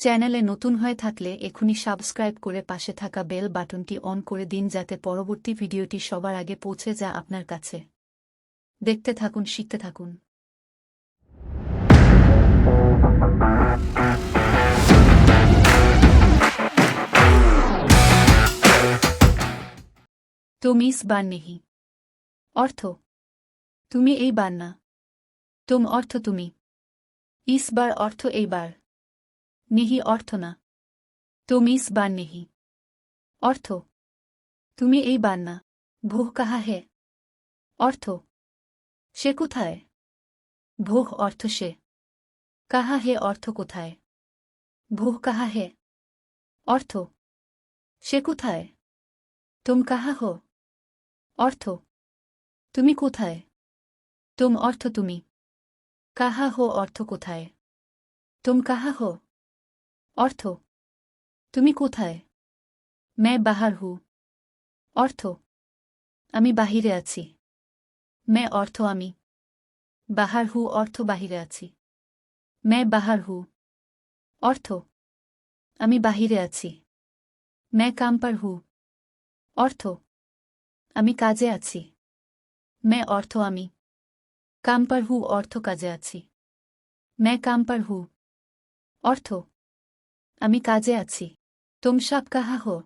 চ্যানেলে নতুন হয়ে থাকলে এখনই সাবস্ক্রাইব করে পাশে থাকা বেল বাটনটি অন করে দিন যাতে পরবর্তী ভিডিওটি সবার আগে পৌঁছে যা আপনার কাছে। দেখতে থাকুন, শিখতে থাকুন। তুমি ইস বার নেহি। অর্থ, তুমি এই বার না। তুম অর্থ তুমি। ইস বার অর্থ এইবার নেহি অর্থ না। তুমি ইস বার নেহি। অর্থ, তুমি এই বার না। ভোহ কাহা হে? অর্থ, সে কোথায়? ভোহ অর্থ সে। কাহা হে অর্থ কোথায়? ভোহ কাহা হে? অর্থ, সে কোথায়? তুম কাহা হো? অর্থ, তুমি কোথায়? তুম অর্থ তুমি। কাহা হো অর্থ কোথায়? তুম কাহা হো? অর্থ, তুমি কোথায়? মে বাহার হু। অর্থ, আমি বাহিরে আছি। মে অর্থ, আমি। বাহার হু, অর্থ, বাহিরে আছি। মে বাহার হু। অর্থ, আমি বাহিরে আছি। মে কাম্পার হু। অর্থ, আমি কাজে আছি। মে অর্থ, আমি। কাম্পার হু, অর্থ, কাজে আছি। মে কাম্পার হু। অর্থ আমি কাজে আছি। তোম সাপ কাহা হো?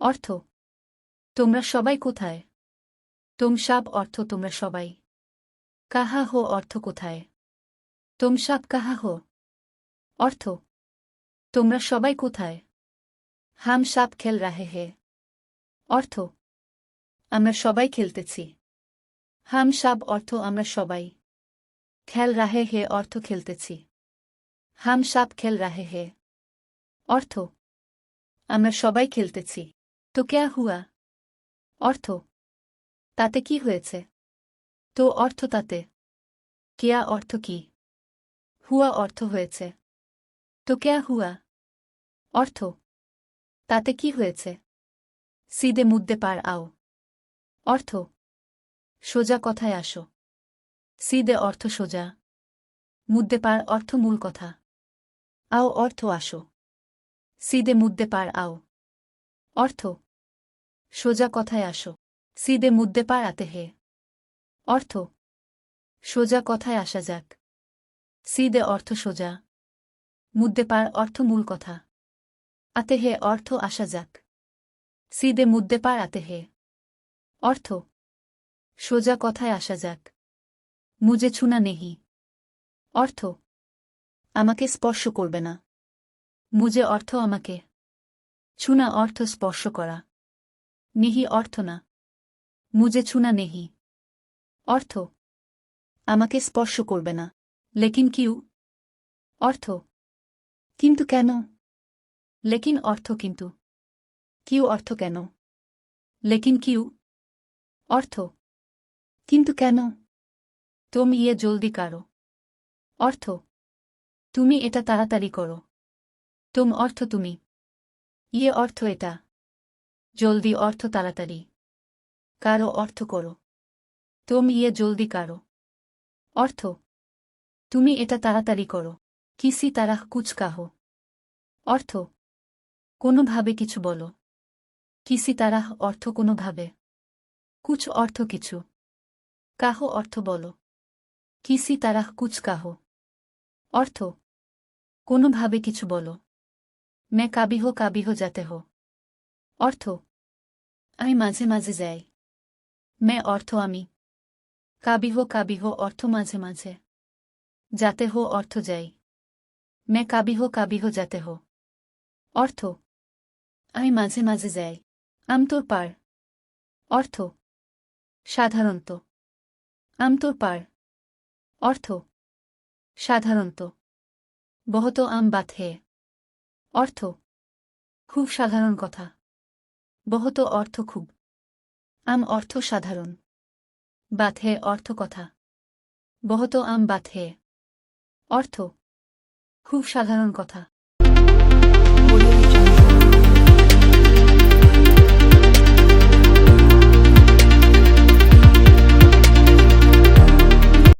অর্থ, তোমরা সবাই কোথায়? তোম সাপ অর্থ, তোমরা সবাই। কাহা হো, অর্থ কোথায়? তোম সাপ কাহা হো? অর্থ, তোমরা সবাই কোথায়? হাম সাপ খেল রাহে হে। অর্থ, আমরা সবাই খেলতেছি। হাম সাপ অর্থ, আমরা সবাই। খেল রাহে হে, অর্থ খেলতেছি। হাম সাপ খেল রাহে হে। অর্থ। আমরা সবাই খেলতেছি। তো ক্যা হুয়া? অর্থ। তাতে কি হয়েছে? তো অর্থ তাতে। কেয়া অর্থ কি? হুয়া অর্থ হয়েছে। তো ক্যা হুয়া? অর্থ। তাতে কি হয়েছে? সিদে মুদ্দে পার আও। অর্থ। সোজা কথায় আসো। সিদে অর্থ সোজা। মুদ্দে পার অর্থ মূল কথা। আও অর্থ আসো। সিদে মুদ্দে পার আও। অর্থ, সোজা কথায় আসো। সিদে মুদ্দে পার আতে হে। অর্থ, সোজা কথায় আসা যাক। সিদে অর্থ সোজা। মুদ্দে পার অর্থ মূল কথা। আতে হে অর্থ আসা যাক। সিদে মুদ্দে পার আতে হে। অর্থ, সোজা কথায় আসা যাক। মুজে ছুনা নেহি। অর্থ, আমাকে স্পর্শ করবে না। মুজে অর্থ আমাকে। ছুনা অর্থ স্পর্শ করা। নিহি অর্থ না। মুজে ছুনা নেহি। অর্থ, আমাকে স্পর্শ করবে না। লেকিন কিউ? অর্থ, কিন্তু কেন? লেকিন অর্থ কিন্তু। কিউ অর্থ কেন? লেকিন কিউ? অর্থ, কিন্তু কেন? তুমি ইয়ে জলদি কারও। অর্থ, তুমি এটা তাড়াতাড়ি করো। তুম অর্থ তুমি। ইয়ে অর্থ এটা। জলদি অর্থ তাড়াতাড়ি। কারও অর্থ করো। তুম ইয়ে জলদি কারও। অর্থ, তুমি এটা তাড়াতাড়ি করো। কিসি তারাহ কুচকাহ অর্থ, কোনোভাবে কিছু বলো। কিসি তারাহ অর্থ কোনোভাবে। কুচ অর্থ কিছু। কাহ অর্থ বলো। কিসি তারাহ কুচকাহ অর্থ, কোনোভাবে কিছু বলো। মে কাবিহ কাবিহ যাতে হো অর্থ আমি মাঝে মাঝে যাই মে অর্থ আমি কাবিহ কাবিহ অর্থ মাঝে মাঝে যাতে হো অর্থ যাই মে কাবিহ কাবিহ যাতে হো অর্থ আমি মাঝে মাঝে যাই আমতোর পার অর্থ সাধারণত আমতোর পার অর্থ সাধারণত বহত আম হে অর্থ। খুব সাধারণ কথা। বহত অর্থ খুব। আম অর্থ সাধারণ। বাথে অর্থ কথা। বহত আম বাথে অর্থ। খুব সাধারণ কথা।